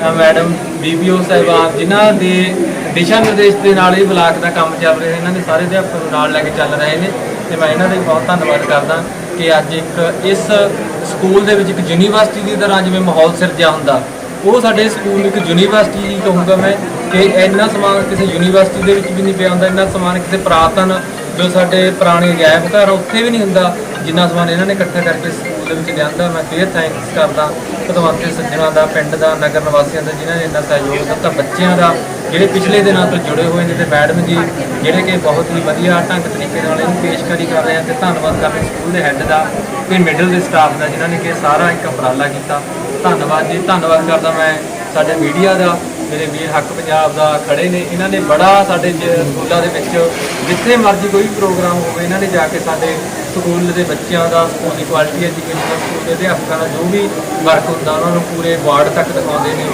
ਅ, madam ਬੀਬੀਓ ਸਾਹਿਬਾਨ ਜਿਨ੍ਹਾਂ ਦੇ ਦਿਸ਼ਾ ਨਿਰਦੇਸ਼ ਦੇ ਨਾਲ ਇਹ ਬਲਾਕ ਦਾ ਕੰਮ ਚੱਲ ਰਿਹਾ ਇਹਨਾਂ ਦੇ ਸਾਰੇ ਅਧਿਆਪਕ ਨੂੰ ਨਾਲ ਲੈ ਕੇ ਚੱਲ ਰਹੇ ਨੇ ਤੇ ਮੈਂ ਇਹਨਾਂ ਦਾ ਬਹੁਤ ਧੰਨਵਾਦ ਕਰਦਾ ਕਿ ਅੱਜ ਇੱਕ ਇਸ ਸਕੂਲ ਦੇ ਵਿੱਚ ਇੱਕ ਯੂਨੀਵਰਸਿਟੀ ਦੀ ਤਰ੍ਹਾਂ ਜਿਵੇਂ ਮਾਹੌਲ ਸਿਰਜਿਆ ਹੁੰਦਾ ਉਹ ਸਾਡੇ ਸਕੂਲ ਇੱਕ ਯੂਨੀਵਰਸਿਟੀ ਹੀ ਕਹੂੰਗਾ ਮੈਂ ਕਿ ਇੰਨਾ ਸਮਾਨ ਕਿਸੇ ਯੂਨੀਵਰਸਿਟੀ ਦੇ ਵਿੱਚ ਵੀ ਨਹੀਂ ਪਿਆ ਹੁੰਦਾ ਇੰਨਾ ਸਮਾਨ ਕਿਸੇ ਪ੍ਰਾਤਨ ਜੋ ਸਾਡੇ ਪੁਰਾਣੇ ਅਜਾਇਬ ਘਰ ਆ, ਉੱਥੇ ਵੀ ਨਹੀਂ ਹੁੰਦਾ ਜਿੰਨਾ ਸਮਾਨ ਇਹਨਾਂ ਨੇ ਇਕੱਠਾ ਕਰਕੇ ਸਕੂਲ ਦੇ ਵਿੱਚ ਲਿਆਂਦਾ। ਮੈਂ ਫੇਰ ਥੈਂਕਸ ਕਰਦਾ ਭਗਵੰਤ ਸੱਜਣਾ ਦਾ ਪਿੰਡ ਦਾ ਨਗਰ ਨਿਵਾਸੀਆਂ ਦਾ ਜਿਨ੍ਹਾਂ ਨੇ ਇੰਨਾ ਸਹਿਯੋਗ ਦਿੱਤਾ ਬੱਚਿਆਂ ਦਾ ਜਿਹੜੇ ਪਿਛਲੇ ਦਿਨਾਂ ਤੋਂ ਜੁੜੇ ਹੋਏ ਨੇ ਤੇ ਮੈਡਮ ਜੀ ਜਿਹੜੇ ਕਿ ਬਹੁਤ ਹੀ ਵਧੀਆ ਢੰਗ ਤਰੀਕੇ ਨਾਲ ਇਹਨੂੰ ਪੇਸ਼ਕਾਰੀ ਕਰ ਰਹੇ ਆ ਤੇ ਧੰਨਵਾਦ ਕਰਦੇ ਸਕੂਲ ਦੇ ਹੈੱਡ ਦਾ ਤੇ ਮਿਡਲ ਦੇ ਸਟਾਫ ਦਾ ਜਿਨ੍ਹਾਂ ਨੇ ਕਿ ਸਾਰਾ ਇੱਕ ਉਪਰਾਲਾ ਕੀਤਾ। ਧੰਨਵਾਦ ਜੀ ਧੰਨਵਾਦ ਕਰਦਾ ਮੈਂ ਸਾਡੇ ਮੀਡੀਆ ਦਾ। ਮੇਰੇ ਵੀਰ ਹੱਕ ਪੰਜਾਬ ਦਾ ਖੜੇ ਨੇ, ਇਹਨਾਂ ਨੇ ਬੜਾ ਸਾਡੇ ਜ- ਸਕੂਲਾਂ ਦੇ ਵਿੱਚ ਜਿੱਥੇ ਮਰਜ਼ੀ ਕੋਈ ਵੀ ਪ੍ਰੋਗਰਾਮ ਹੋਵੇ, ਇਹਨਾਂ ਨੇ ਜਾ ਕੇ ਸਾਡੇ ਸਕੂਲ ਦੇ ਬੱਚਿਆਂ ਦਾ, ਸਕੂਲ ਦੀ ਕੁਆਲਿਟੀ ਐਜੂਕੇਸ਼ਨ ਦਾ, ਸਕੂਲ ਦੇ ਅਧਿਆਪਕਾਂ ਦਾ ਜੋ ਵੀ ਵਰਕ ਹੁੰਦਾ, ਉਹਨਾਂ ਨੂੰ ਪੂਰੇ ਵਾਰਡ ਤੱਕ ਦਿਖਾਉਂਦੇ ਨੇ।